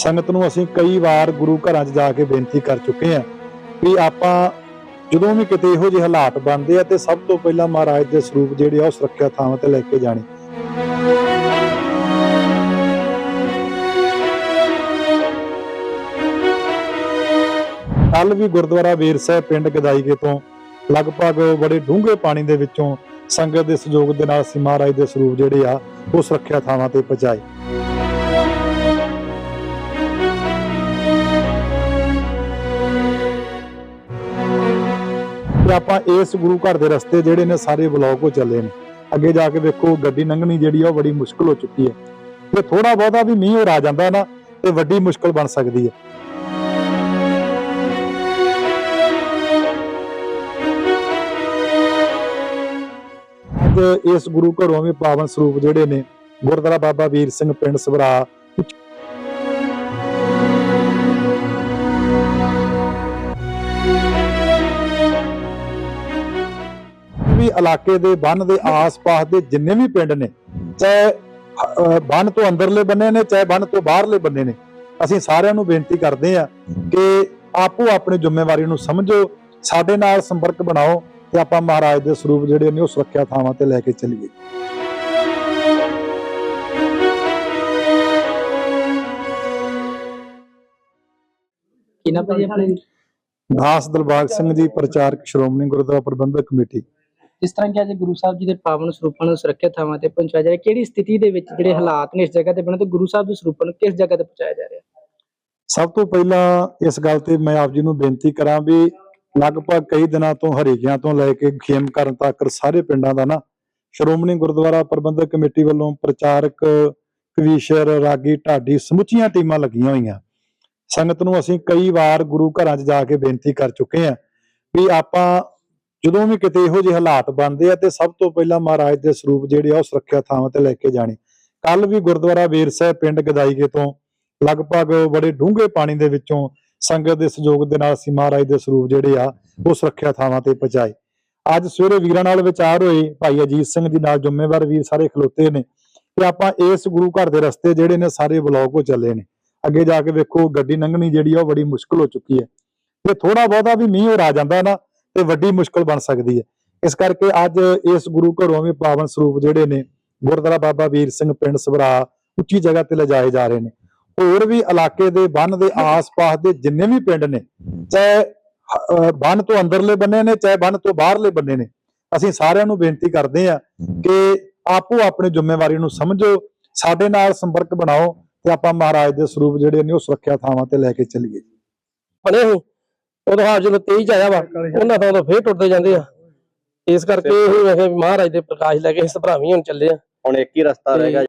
ਸੰਗਤ ਨੂੰ ਅਸੀਂ ਕਈ ਵਾਰ ਗੁਰੂ ਘਰਾਂ 'ਚ ਜਾ ਕੇ ਬੇਨਤੀ ਕਰ ਚੁੱਕੇ ਹਾਂ ਵੀ ਆਪਾਂ ਜਦੋਂ ਵੀ ਕਿਤੇ ਇਹੋ ਜਿਹੇ ਹਾਲਾਤ ਬਣਦੇ ਆ ਤੇ ਸਭ ਤੋਂ ਪਹਿਲਾਂ ਮਹਾਰਾਜ ਦੇ ਸਰੂਪ ਜਿਹੜੇ ਆ ਉਹ ਸੁਰੱਖਿਆ ਥਾਵਾਂ ਤੇ ਲੈ ਕੇ ਜਾਣੇ। ਕੱਲ ਵੀ ਗੁਰਦੁਆਰਾ ਵੀਰ ਸਾਹਿਬ ਪਿੰਡ ਗਦਾਈਕੇ ਤੋਂ ਲਗਭਗ ਬੜੇ ਡੂੰਘੇ ਪਾਣੀ ਦੇ ਵਿੱਚੋਂ ਸੰਗਤ ਦੇ ਸਹਿਯੋਗ ਦੇ ਨਾਲ ਅਸੀਂ ਮਹਾਰਾਜ ਦੇ ਸਰੂਪ ਜਿਹੜੇ ਆ ਉਹ ਸੁਰੱਖਿਆ ਥਾਵਾਂ ਤੇ ਪਹੁੰਚਾਏ। ਤੇ ਆਪਾਂ ਇਸ ਗੁਰੂ ਘਰ ਦੇ ਰਸਤੇ ਜਿਹੜੇ ਨੇ ਸਾਰੇ ਬਲੌਕ ਹੋ ਚੱਲੇ ਨੇ। ਅੱਗੇ ਜਾ ਕੇ ਵੇਖੋ, ਗੱਡੀ ਲੰਘਣੀ ਜਿਹੜੀ ਆ ਬੜੀ ਮੁਸ਼ਕਲ ਹੋ ਚੁੱਕੀ ਹੈ। ਤੇ ਥੋੜਾ ਬਹੁਤਾ ਵੀ ਮੀਂਹ ਹੋਰ ਆ ਜਾਂਦਾ ਨਾ, ਤੇ ਵੱਡੀ ਮੁਸ਼ਕਲ ਬਣ ਸਕਦੀ ਹੈ। ਅੱਜ ਇਸ ਗੁਰੂ ਘਰੋਂ ਵੀ ਪਾਵਨ ਸਰੂਪ ਜਿਹੜੇ ਨੇ, ਗੁਰਦੁਆਰਾ ਬਾਬਾ ਵੀਰ ਸਿੰਘ ਪਿੰਡ ਸਭਰਾ ਵੀ ਇਲਾਕੇ ਦੇ ਬੰਨ ਦੇ ਆਸ-ਪਾਸ ਦੇ ਜਿੰਨੇ ਵੀ ਪਿੰਡ ਨੇ ਚਾਹੇ ਬੰਨ ਤੋਂ ਅੰਦਰਲੇ ਬੰਨੇ ਨੇ ਚਾਹੇ ਬੰਨ ਤੋਂ ਬਾਹਰਲੇ ਬੰਨੇ ਨੇ ਅਸੀਂ ਸਾਰਿਆਂ ਨੂੰ ਬੇਨਤੀ ਕਰਦੇ ਆ ਕਿ ਆਪੋ ਆਪਣੀ ਜ਼ਿੰਮੇਵਾਰੀ ਨੂੰ ਸਮਝੋ ਸਾਡੇ ਨਾਲ ਸੰਪਰਕ ਬਣਾਓ ਤੇ ਆਪਾਂ ਮਹਾਰਾਜ ਦੇ ਸਰੂਪ ਜਿਹੜੇ ਨੇ ਉਹ ਸੁਰੱਖਿਆ ਥਾਵਾਂ ਤੇ ਲੈ ਕੇ ਚੱਲੀਏ। ਕੀ ਨਾ ਭਾਜੀ ਆਪਣੇ ਦਾਸ ਦਿਲਬਾਗ ਸਿੰਘ ਜੀ ਪ੍ਰਚਾਰਕ ਸ਼੍ਰੋਮਣੀ ਗੁਰਦੁਆਰਾ ਪ੍ਰਬੰਧਕ ਕਮੇਟੀ। ਜਿਸ ਤਰ੍ਹਾਂ ਕਿ ਅੱਜ ਗੁਰੂ ਸਾਹਿਬ ਜੀ ਦੇ ਪਾਵਨ ਸਰੂਪਾਂ ਨੂੰ ਸੁਰੱਖਿਅਤ ਥਾਵਾਂ ਤੇ ਪਹੁੰਚਾਇਆ ਜਾ ਰਿਹਾ, ਕਿਹੜੀ ਸਥਿਤੀ ਦੇ ਵਿੱਚ ਜਿਹੜੇ ਹਾਲਾਤ ਨੇ ਇਸ ਜਗ੍ਹਾ ਤੇ ਬਣੇ ਤੇ ਗੁਰੂ ਸਾਹਿਬ ਦੇ ਸਰੂਪਾਂ ਨੂੰ ਕਿਸ ਜਗ੍ਹਾ ਤੇ ਪਹੁੰਚਾਇਆ ਜਾ ਰਿਹਾ? ਸਭ ਤੋਂ ਪਹਿਲਾਂ ਇਸ ਗੱਲ ਤੇ ਮੈਂ ਆਪ ਜੀ ਨੂੰ ਬੇਨਤੀ ਕਰਾਂ ਵੀ ਲਗਭਗ ਕਈ ਦਿਨਾਂ ਤੋਂ, ਹਰੀਕਿਆਂ ਤੋਂ ਲੈ ਕੇ ਖੇਮ ਕਰਨ ਤੱਕ ਸਾਰੇ ਪਿੰਡਾਂ ਦਾ ਨਾ ਸ਼੍ਰੋਮਣੀ ਗੁਰਦੁਆਰਾ ਪ੍ਰਬੰਧਕ ਕਮੇਟੀ ਵੱਲੋਂ ਪ੍ਰਚਾਰਕ, ਕਵੀਸ਼ਰ, ਰਾਗੀ, ਢਾਡੀ ਸਮੁੱਚੀਆਂ ਟੀਮਾਂ ਲੱਗੀਆਂ ਹੋਈਆਂ। ਸੰਗਤ ਨੂੰ ਅਸੀਂ ਕਈ ਵਾਰ ਗੁਰੂ ਘਰਾਂ 'ਚ ਜਾ ਕੇ ਬੇਨਤੀ ਕਰ ਚੁੱਕੇ ਹਾਂ ਵੀ ਆਪਾਂ ਜਦੋਂ ਵੀ ਕਿਤੇ ਇਹੋ ਜਿਹੇ ਹਾਲਾਤ ਬਣਦੇ ਆ ਤੇ ਸਭ ਤੋਂ ਪਹਿਲਾਂ ਮਹਾਰਾਜ ਦੇ ਸਰੂਪ ਜਿਹੜੇ ਆ ਉਹ ਸੁਰੱਖਿਆ ਥਾਵਾਂ ਤੇ ਲੈ ਕੇ ਜਾਣੇ। ਕੱਲ ਵੀ ਗੁਰਦੁਆਰਾ ਵੇਰ ਸਾਹਿਬ ਪਿੰਡ ਗਦਾਈਕੇ ਤੋਂ ਲਗਭਗ ਬੜੇ ਡੂੰਘੇ ਪਾਣੀ ਦੇ ਵਿੱਚੋਂ ਸੰਗਤ ਦੇ ਸਹਿਯੋਗ ਦੇ ਨਾਲ ਅਸੀਂ ਮਹਾਰਾਜ ਦੇ ਸਰੂਪ ਜਿਹੜੇ ਆ ਉਹ ਸੁਰੱਖਿਆ ਥਾਵਾਂ ਤੇ ਪਹੁੰਚਾਏ। ਅੱਜ ਸਵੇਰੇ ਵੀਰਾਂ ਨਾਲ ਵਿਚਾਰ ਹੋਏ, ਭਾਈ ਅਜੀਤ ਸਿੰਘ ਜੀ ਨਾਲ ਜ਼ਿੰਮੇਵਾਰ ਵੀਰ ਸਾਰੇ ਖਲੋਤੇ ਨੇ ਕਿ ਆਪਾਂ ਇਸ ਗੁਰੂ ਘਰ ਦੇ ਰਸਤੇ ਜਿਹੜੇ ਨੇ ਸਾਰੇ ਬਲੌਕ ਹੋ ਚੱਲੇ ਨੇ। ਅੱਗੇ ਜਾ ਕੇ ਵੇਖੋ ਗੱਡੀ ਲੰਘਣੀ ਜਿਹੜੀ ਆ ਉਹ ਬੜੀ ਮੁਸ਼ਕਲ ਹੋ ਚੁੱਕੀ ਹੈ। ਤੇ ਥੋੜਾ ਬਹੁਤਾ ਵੀ ਮੀਂਹ ਹੋਰ ਆ ਜਾਂਦਾ ਨਾ ਤੇ ਵੱਡੀ ਮੁਸ਼ਕਲ ਬਣ ਸਕਦੀ ਹੈ। ਇਸ ਕਰਕੇ ਅੱਜ ਇਸ ਗੁਰੂ ਘਰੋਂ ਵੀ ਪਾਵਨ ਸਰੂਪ ਜਿਹੜੇ ਨੇ, ਗੁਰਦੁਆਰਾ ਬਾਬਾ ਵੀਰ ਸਿੰਘ ਪਿੰਡ ਸਭਰਾ ਉੱਚੀ ਜਗ੍ਹਾ ਤੇ ਲਿਜਾਏ ਜਾ ਰਹੇ ਨੇ। ਹੋਰ ਵੀ ਇਲਾਕੇ ਦੇ ਬੰਨ ਦੇ ਆਸ-ਪਾਸ ਦੇ ਜਿੰਨੇ ਵੀ ਪਿੰਡ ਨੇ, ਚਾਹੇ ਬੰਨ ਤੋਂ ਅੰਦਰਲੇ ਬੰਨੇ ਨੇ, ਚਾਹੇ ਬੰਨ ਤੋਂ ਬਾਹਰਲੇ ਬੰਨੇ ਨੇ, ਅਸੀਂ ਸਾਰਿਆਂ ਨੂੰ ਬੇਨਤੀ ਕਰਦੇ ਆ ਕਿ ਆਪੋ ਆਪਣੀ ਜ਼ਿੰਮੇਵਾਰੀ ਨੂੰ ਸਮਝੋ, ਸਾਡੇ ਨਾਲ ਸੰਪਰਕ ਬਣਾਓ ਤੇ ਆਪਾਂ ਮਹਾਰਾਜ ਦੇ ਸਰੂਪ ਜਿਹੜੇ ਨੇ ਉਹ ਸੁਰੱਖਿਆ ਥਾਵਾਂ ਤੇ ਲੈ ਕੇ ਚੱਲੀਏ। ਬਣੇ ਸੀ ਉਦੋਂ ਹਾਲ ਜਦੋਂ ਤੇਜ਼ ਆਇਆ ਵਾ ਉਹਨਾਂ ਤੋਂ ਉਦੋਂ ਫੇਰ ਟੁੱਟਦੇ ਜਾਂਦੇ ਆ। ਇਸ ਕਰਕੇ ਇਹ ਮਹਾਰਾਜ ਦੇ ਪ੍ਰਕਾਸ਼ ਲੈ ਕੇ ਇਸ ਭਰਾਵੀਂ ਹੁਣ ਚੱਲੇ ਆ। ਹੁਣ ਇੱਕ ਹੀ ਰਸਤਾ ਰਹਿ ਗਿਆ।